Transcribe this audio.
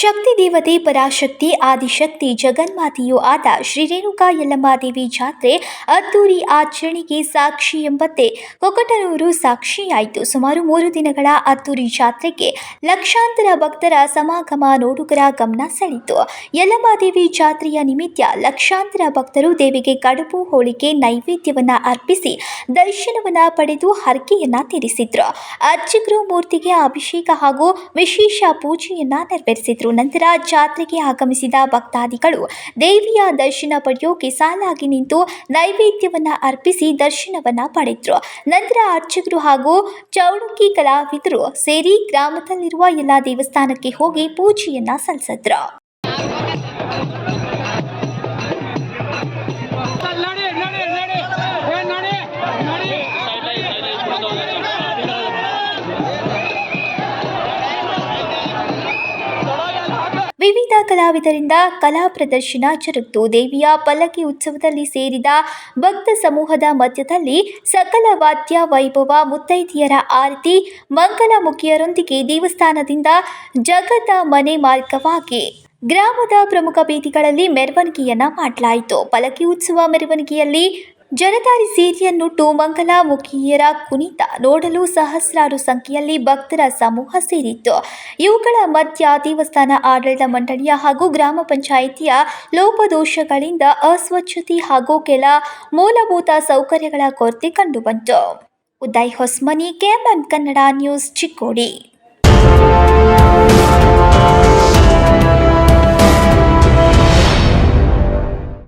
ಶಕ್ತಿ ದೇವತೆ, ಪರಾಶಕ್ತಿ, ಆದಿಶಕ್ತಿ, ಜಗನ್ಮಾತೆಯೂ ಆದ ಶ್ರೀ ರೇಣುಕಾ ಯಲ್ಲಮ್ಮ ದೇವಿ ಜಾತ್ರೆ ಅದ್ದೂರಿ ಆಚರಣೆಗೆ ಸಾಕ್ಷಿ ಎಂಬಂತೆ ಕೊಕಟನೂರು ಸಾಕ್ಷಿಯಾಯಿತು. ಸುಮಾರು ಮೂರು ದಿನಗಳ ಅದ್ದೂರಿ ಜಾತ್ರೆಗೆ ಲಕ್ಷಾಂತರ ಭಕ್ತರ ಸಮಾಗಮ ನೋಡುಗರ ಗಮನ ಸೆಳೆಯಿತು. ಯಲ್ಲಮ್ಮ ದೇವಿ ಜಾತ್ರೆಯ ನಿಮಿತ್ತ ಲಕ್ಷಾಂತರ ಭಕ್ತರು ದೇವಿಗೆ ಕಡುಬು, ಹೋಳಿಗೆ, ನೈವೇದ್ಯವನ್ನು ಅರ್ಪಿಸಿ ದರ್ಶನವನ್ನು ಪಡೆದು ಹರಕೆಯನ್ನ ತೀರಿಸಿದ್ರು. ಅರ್ಚಕರು ಮೂರ್ತಿಗೆ ಅಭಿಷೇಕ ಹಾಗೂ ವಿಶೇಷ ಪೂಜೆಯನ್ನ ನೆರವೇರಿಸಿದ್ರು. ನಂತರ ಜಾತ್ರೆಗೆ ಆಗಮಿಸಿದ ಭಕ್ತಾದಿಗಳು ದೇವಿಯ ದರ್ಶನ ಪಡೆಯೋಕೆ ಸಾಲಾಗಿ ನಿಂತು ನೈವೇದ್ಯವನ್ನ ಅರ್ಪಿಸಿ ದರ್ಶನವನ್ನ ಪಡೆದ್ರು. ನಂತರ ಅರ್ಚಕರು ಹಾಗೂ ಚೌಡುಕಿ ಕಲಾವಿದರು ಸೇರಿ ಗ್ರಾಮದಲ್ಲಿರುವ ಎಲ್ಲ ದೇವಸ್ಥಾನಕ್ಕೆ ಹೋಗಿ ಪೂಜೆಯನ್ನ ಸಲ್ಲಿಸಿದ್ರು. ಕಲಾವಿದರಿಂದ ಕಲಾ ಪ್ರದರ್ಶನ ಜರುಗಿತು. ದೇವಿಯ ಪಲ್ಲಕ್ಕಿ ಉತ್ಸವದಲ್ಲಿ ಸೇರಿದ ಭಕ್ತ ಸಮೂಹದ ಮಧ್ಯದಲ್ಲಿ ಸಕಲ ವಾದ್ಯ ವೈಭವ ಮುತ್ತೈದೆಯರ ಆರತಿ ಮಂಗಲಮುಖಿಯರೊಂದಿಗೆ ದೇವಸ್ಥಾನದಿಂದ ಜಗದ ಮನೆ ಮಾರ್ಗವಾಗಿ ಗ್ರಾಮದ ಪ್ರಮುಖ ಬೀದಿಗಳಲ್ಲಿ ಮೆರವಣಿಗೆಯನ್ನ ಮಾಡಲಾಯಿತು. ಪಲಕಿ ಉತ್ಸವ ಮೆರವಣಿಗೆಯಲ್ಲಿ ಜಲಧಾರಿ ಸೀರೆಯನ್ನುಟ್ಟು ಮಂಗಲಮುಖಿಯರ ಕುಣಿತ ನೋಡಲು ಸಹಸ್ರಾರು ಸಂಖ್ಯೆಯಲ್ಲಿ ಭಕ್ತರ ಸಮೂಹ ಸೇರಿತ್ತು. ಇವುಗಳ ಮಧ್ಯ ದೇವಸ್ಥಾನ, ಆಡಳಿತ ಮಂಡಳಿಯ ಹಾಗೂ ಗ್ರಾಮ ಪಂಚಾಯಿತಿಯ ಲೋಪದೋಷಗಳಿಂದ ಅಸ್ವಚ್ಛತೆ ಹಾಗೂ ಕೆಲ ಮೂಲಭೂತ ಸೌಕರ್ಯಗಳ ಕೊರತೆ ಕಂಡುಬಂತು. Uday Hosmani, KMM Kannada news Chikkodi.